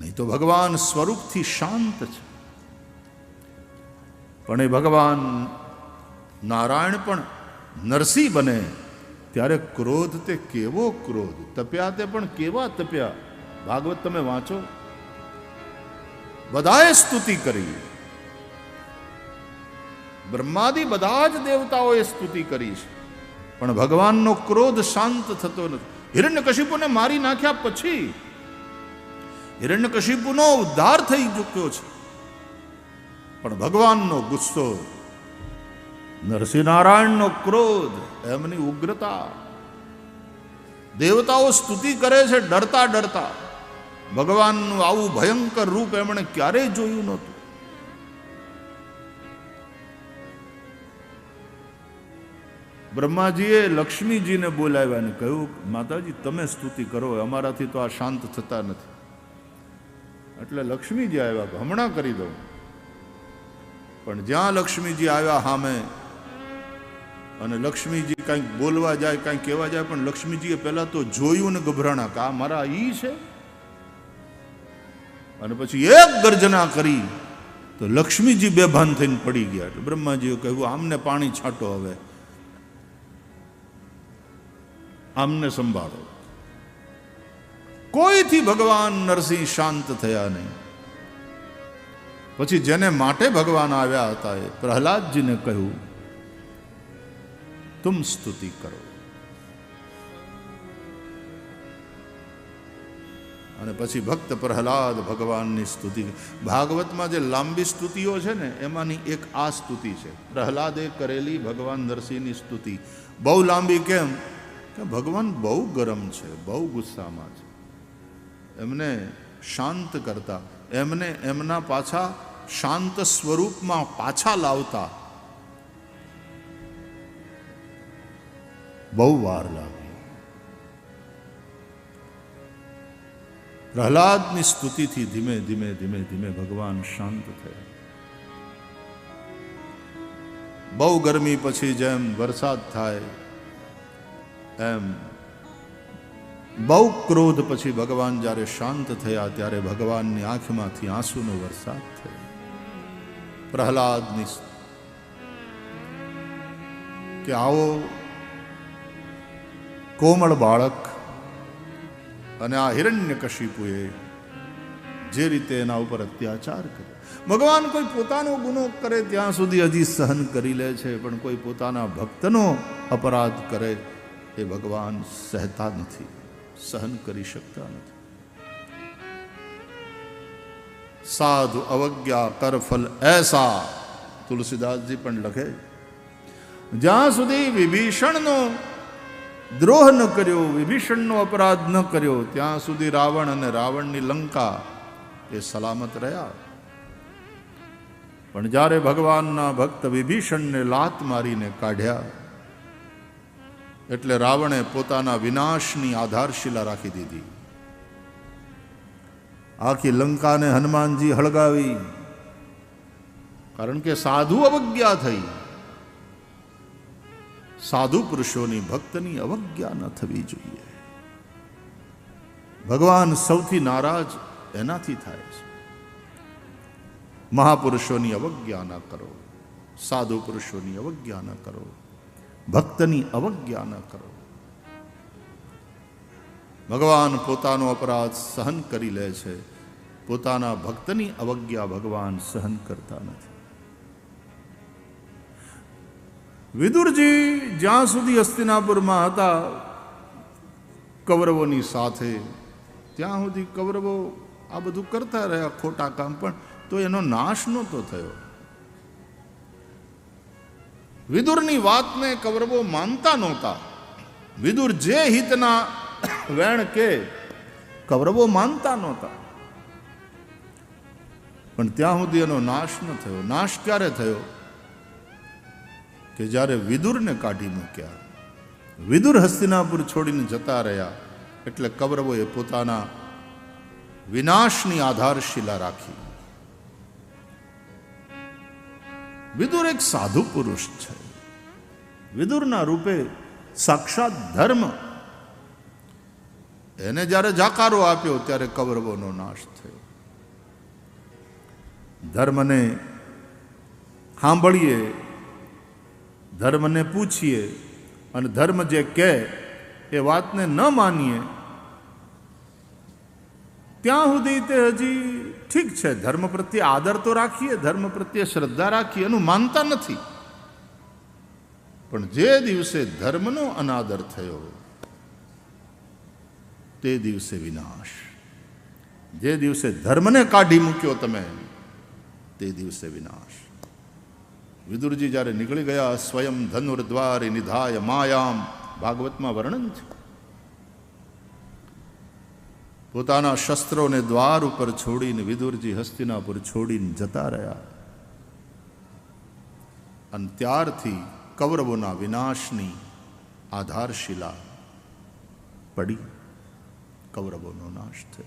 નહીં તો ભગવાન સ્વરૂપથી શાંત છે. પણ એ ભગવાન નારાયણ પણ નરસિંહ બને, ત્યારે ક્રોધ તે કેવો ક્રોધ? તપ્યા તે પણ કેવા તપ્યા? ભાગવત તમે વાંચો. બધાએ સ્તુતિ કરી. બ્રહ્માદિ બધા જ દેવતાઓએ સ્તુતિ કરી છે. પણ ભગવાનનો ક્રોધ શાંત થતો નથી. હિરણ્યકશિપુને મારી નાખ્યા પછી હિરણ્યકશિપુનો ઉદ્ધાર થઈ ચૂક્યો છે. પણ ભગવાનનો ગુસ્સો નરસિંહનારાયણનો ક્રોધ, એમની ઉગ્રતા, દેવતાઓ સ્તુતિ કરે છે ડરતા ડરતા, ભગવાનનું આવું ભયંકર રૂપ એમણે ક્યારેય જોયું નહોતું. બ્રહ્માજીએ લક્ષ્મીજીને બોલાવ્યા અને કહ્યું, માતાજી, તમે સ્તુતિ કરો, અમારાથી તો આ શાંત થતા નથી. એટલે લક્ષ્મીજી આવ્યા હમણાં કરી દઉં. પણ જ્યાં લક્ષ્મીજી આવ્યા સામે અને લક્ષ્મીજી કંઈક બોલવા જાય, કંઈક કહેવા જાય, પણ લક્ષ્મીજીએ પહેલાં તો જોયું ને ગભરાણા કા મારા ઈ છે. અને પછી એક ગર્જના કરી, તો લક્ષ્મીજી બેભાન થઈને પડી ગયા. એટલે બ્રહ્માજીએ કહ્યું, આમને પાણી છાંટો હવે. આમને સંભાળો. કોઈથી ભગવાન નરસિંહ શાંત થયા નહીં? પછી જેને માટે ભગવાન આવ્યા હતા એ પ્રહલાદજીને કહ્યું, તુમ સ્તુતિ કરો. અને પછી ભક્ત પ્રહલાદ ભગવાનની સ્તુતિ ભાગવતમાં જે લાંબી સ્તુતિઓ છે ને, એમાંની એક આ સ્તુતિ છે. પ્રહલાદે કરેલી ભગવાન નરસિંહની સ્તુતિ. બહુ લાંબી કેમ? કે ભગવાન બહુ ગરમ છે, બહુ ગુસ્સામાં છે. એમને શાંત કરતા, એમને એમના પાછા શાંત સ્વરૂપમાં પાછા લાવતા. બહુ વાર લાગી. પ્રહલાદની સ્તુતિથી ધીમે ધીમે ધીમે ધીમે ભગવાન શાંત થયા. બહુ ગરમી પછી જેમ વરસાદ થાય, એમ બહુ ક્રોધ પછી ભગવાન જ્યારે શાંત થયા ત્યારે ભગવાનની આંખમાંથી આંસુનો વરસાદ થયો. પ્રહલાદની કે આવો કોમળ બાળક અને આ હિરણ્ય કશિપુએ જે રીતે એના ઉપર અત્યાચાર કર્યો. ભગવાન કોઈ પોતાનો ગુનો કરે ત્યાં સુધી હજી સહન કરી લે છે, પણ કોઈ પોતાના ભક્તનો અપરાધ કરે એ ભગવાન સહેતા નથી. સહન કરી શકતા નથી. સાધુ અવજ્ઞા કરફલ એસા, તુલસીદાસજી પણ લખે, જ્યાં સુધી વિભીષણનો દ્રોહ ન કર્યો, વિભીષણનો અપરાધ ન કર્યો, ત્યાં સુધી રાવણ અને રાવણની લંકા એ સલામત રહ્યા. પણ જ્યારે ભગવાનના ભક્ત વિભીષણને લાત મારીને કાઢ્યા એટલે રાવણે પોતાના વિનાશની આધારશિલા રાખી દીધી. આખી લંકાને હનુમાનજી હળગાવી. કારણ કે સાધુ અવજ્ઞા થઈ. સાધુ પુરુષોની ભક્તની અવજ્ઞા ન થવી જોઈએ. ભગવાન સૌથી નારાજ એનાથી થાય છે. મહાપુરુષોની અવજ્ઞા ન કરો. સાધુ પુરુષોની અવજ્ઞા ન કરો. ભક્તની અવજ્ઞા ન કરો. ભગવાન પોતાનો અપરાધ સહન કરી લે છે. પોતાના ભક્તની અવજ્ઞા ભગવાન સહન કરતા નથી. વિદુરજી જ્યાં સુધી હસ્તિનાપુરમાં હતા, કૌરવોની સાથે, ત્યાં સુધી કૌરવો આ બધું કરતા રહ્યા ખોટા કામ, પણ તો એનો નાશ નહોતો થયો. વિદુરની વાતને કૌરવો માનતા નહોતા. વિદુર જે હિતના વેણ કે કૌરવો માનતા નહોતા. પણ ત્યાં સુધી એનો નાશ ન થયો. નાશ ક્યારે થયો? કે જ્યારે વિદુરને કાઢી મૂક્યા. વિદુર હસ્તિનાપુર છોડીને જતા રહ્યા. એટલે કૌરવોએ પોતાના વિનાશની આધારશિલા રાખી. વિદુર એક સાધુ પુરુષ છે. વિદુરના રૂપે સાક્ષાત ધર્મ. એને જ્યારે જાકારો આપ્યો ત્યારે કૌરવોનો નાશ થયો. ધર્મને સાંભળીએ, ધર્મને પૂછીએ અને ધર્મ જે કહે એ વાતને ન માનીએ, ત્યાં સુધી તે હજી ઠીક છે, ધર્મ પ્રત્યે આદર તો રાખીએ, ધર્મ પ્રત્યે શ્રદ્ધા રાખીએ, એનું માનતા નથી. પણ જે દિવસે ધર્મનો અનાદર થયો, તે દિવસે વિનાશ. જે દિવસે ધર્મને કાઢી મૂક્યો તમે, તે દિવસે વિનાશ. વિદુરજી જ્યારે નીકળી ગયા, સ્વયં ધનુર્દ્વારે નિધાય માયામ. ભાગવતમાં વર્ણન છે. પોતાના શસ્ત્રોને દ્વાર ઉપર છોડીને વિદુરજી હસ્તિનાપુર છોડીને જતા રહ્યા. અને ત્યારથી કૌરવોના વિનાશની આધારશિલા પડી. કૌરવોનો નાશ થયો.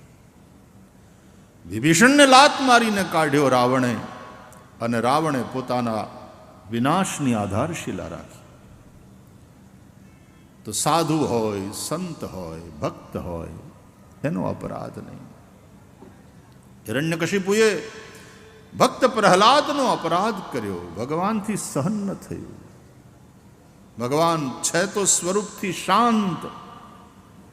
વિભીષણને લાત મારીને કાઢ્યો રાવણે અને રાવણે પોતાના વિનાશની આધારશિલા રાખી. તો સાધુ હોય, સંત હોય, ભક્ત હોય એનો અપરાધ નહીં. હિરણ્યકશિપુએ ભક્ત પ્રહલાદનો અપરાધ કર્યો. ભગવાનથી સહન ન થયું. ભગવાન છે તો સ્વરૂપથી શાંત.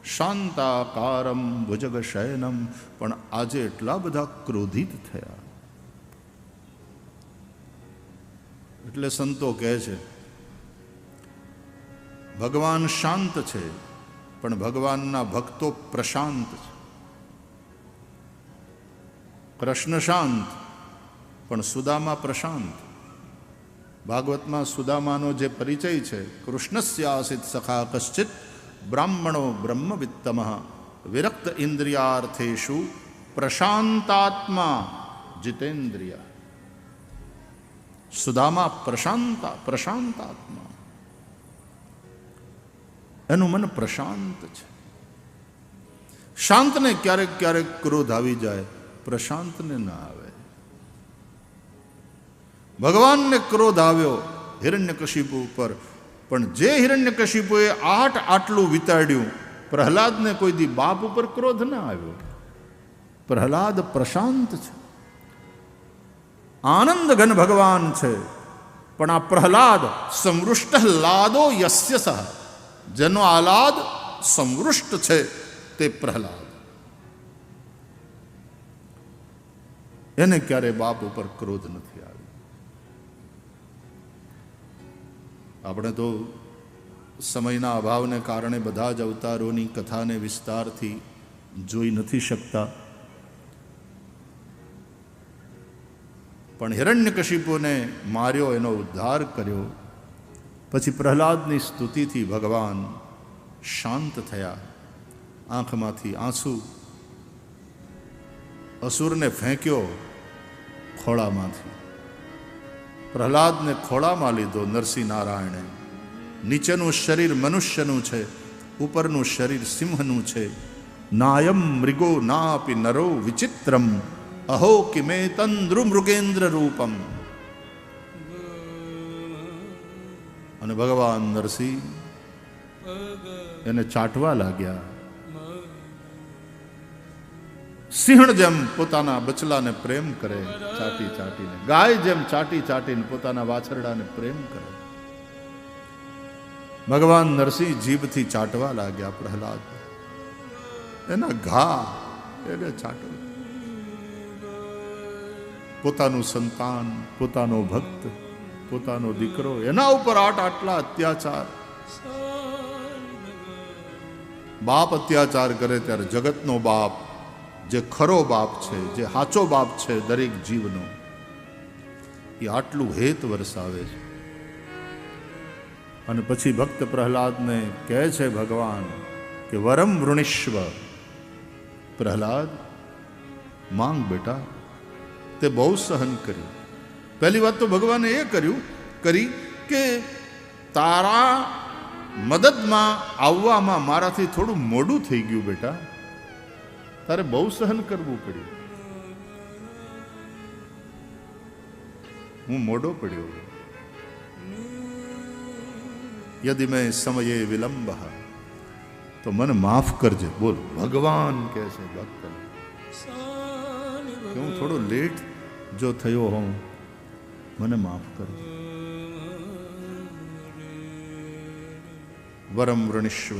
શાંતાકારમ ભુજગ શયનમ. પણ આજે એટલા બધા ક્રોધિત થયા. એટલે સંતો કહે છે, ભગવાન શાંત છે. પણ ભગવાનના ભક્તો પ્રશાંત છે. કૃષ્ણ શાંત, પણ સુદામા પ્રશાંત. ભાગવતમાં સુદામાનો જે પરિચય છે, કૃષ્ણસ્યાસિત સખા કશ્ચિત બ્રાહ્મણો બ્રહ્મવિત્તમ, વિરક્ત ઇન્દ્રિયાર્થેશુ પ્રશાંતાત્મા જીતેન્દ્રિય. સુદામા પ્રશાંતા, પ્રશાંતાત્મા. એનું મન પ્રશાંત છે. શાંતને ક્યારેક ક્યારેક ક્રોધ આવી જાય, પ્રશાંતને ના આવે. ભગવાનને ક્રોધ આવ્યો હિરણ્યકશિપુ ઉપર, પણ જે હિરણ્યકશિપુએ આટ આટલું વિતાડ્યું, પ્રહલાદને કોઈ દી બાપ ઉપર ક્રોધ ના આવ્યો. પ્રહલાદ પ્રશાંત છે. આનંદ ઘન ભગવાન છે, પણ આ પ્રહલાદ સમૃષ્ટ લાદો યસ્ય સહ જેનો આહલાદ સંવૃષ્ટ છે તે પ્રહલાદ. એને ક્યારે બાપ ઉપર ક્રોધ નથી આવ્યો? આપણે તો સમયના અભાવને કારણે બધા જ અવતારોની કથાને વિસ્તારથી જોઈ નથી શકતા. પણ હિરણ્યકશિપુને માર્યો, એનો ઉદ્ધાર કર્યો. પછી પ્રહલાદની સ્તુતિથી ભગવાન શાંત થયા. આંખમાંથી આંસુ અસુરને ફેંક્યો ખોળામાંથી. પ્રહલાદને ખોળામાં લીધો નરસિંહ નારાયણે નીચેનું શરીર મનુષ્યનું છે, ઉપરનું શરીર સિંહનું છે. નાયમ મૃગો નાપી નરો વિચિત્રમ, અહો કિમે તંદ્રુ મૃગેન્દ્ર રૂપમ અને ભગવાન નરસિંહ એને ચાટવા લાગ્યા. સિંહણ જેમ પોતાના બચલાને પ્રેમ કરે, ચાટી ચાટીને. ગાય જેમ ચાટી ચાટીને પોતાના વાછરડાને પ્રેમ કરે. ભગવાન નરસિંહ જીભથી ચાટવા લાગ્યા પ્રહલાદ. એના ઘા એને ચાટો. પોતાનું સંતાન, પોતાનો ભક્ત પોતાનો દીકરો, એના ઉપર આટ આટલા અત્યાચાર. બાપ અત્યાચાર કરે ત્યારે જગતનો બાપ, જે ખરો બાપ છે, જે સાચો બાપ છે દરેક જીવનો, એ આટલું હેત વરસાવે છે. અને પછી ભક્ત પ્રહલાદને કહે છે ભગવાન કે, વરમ વૃણિશ્વ પ્રહલાદ, માંગ બેટા, તે બહુ સહન કર્યું પહેલી વાત તો ભગવાને એ કર્યું, કરી કે તારા મદદમાં આવવામાં મારાથી થોડું મોડું થઈ ગયું બેટા. તારે બહુ સહન કરવું પડ્યું. હું મોડો પડ્યો. યદિ મેં સમયે વિલંબ, તો મને માફ કરજે. બોલ, ભગવાન કહે છે ભક્ત હું થોડો લેટ જો થયો હોઉં. મને માફ કરો. વરમ વૃણિશ્વ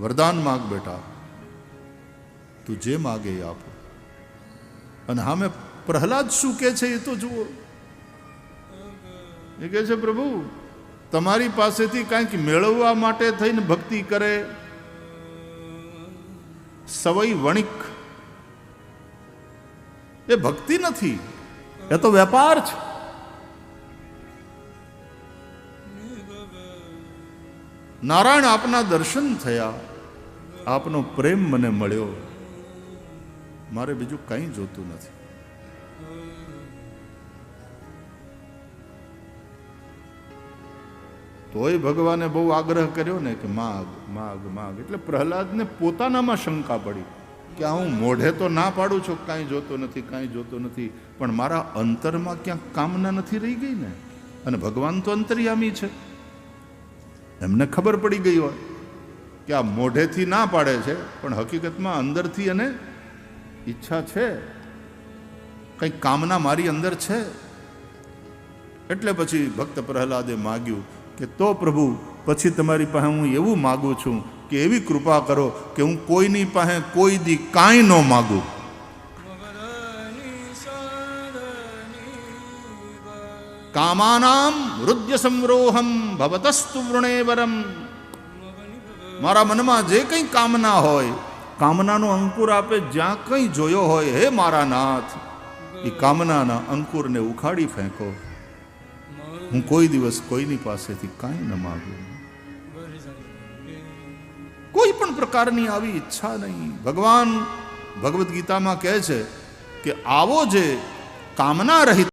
વરદાન માગ બેટા. તું જે માગે એ આપો. અને હામે પ્રહલાદ શું કે છે એ તો જુઓ. એ કહે છે, પ્રભુ, તમારી પાસેથી કાંઈક મેળવવા માટે થઈને ભક્તિ કરે. સવઈ વણિક. એ ભક્તિ નથી. એ તો વેપાર છે નારાયણ આપના દર્શન થયા આપનો પ્રેમ મને મળ્યો મારે બીજું કંઈ જોતું નથી તોય ભગવાને બહુ આગ્રહ કર્યો ને કે માગ માગ માગ એટલે પ્રહલાદને પોતાનામાં શંકા પડી કે આ હું મોઢે તો ના પાડું છું, કાંઈ જોતો નથી, કાંઈ જોતો નથી, પણ મારા અંતરમાં ક્યાંક કામના નથી રહી ગઈ ને? અને ભગવાન તો અંતર્યામી છે. એમને ખબર પડી ગઈ હોય કે આ મોઢેથી ના પાડે છે, પણ હકીકતમાં અંદરથી અને ઈચ્છા છે. કંઈક કામના મારી અંદર છે. એટલે પછી ભક્ત પ્રહલાદે માગ્યું કે તો પ્રભુ, પછી તમારી પાસે હું એવું માગું છું કે એવી કૃપા કરો કે હું કોઈની પાસે કોઈ દી કાંઈ ન માગું. કામાનામ હૃદય સંરોહમ ભવતસ્તુ વૃણેવરમ. મારા મનમાં જે કંઈ કામના હોય, કામનાનો અંકુર આપે જ્યાં કંઈ જોયો હોય, હે મારા નાથ, એ કામનાના અંકુરને ઉખાડી ફેંકો. હું કોઈ દિવસ કોઈની પાસેથી કાંઈ ન માગું. કોઈ પણ પ્રકારની આવી ઈચ્છા નહીં. ભગવાન ભગવદ્ ગીતામાં કહે છે કે આવો જે કામના રહિત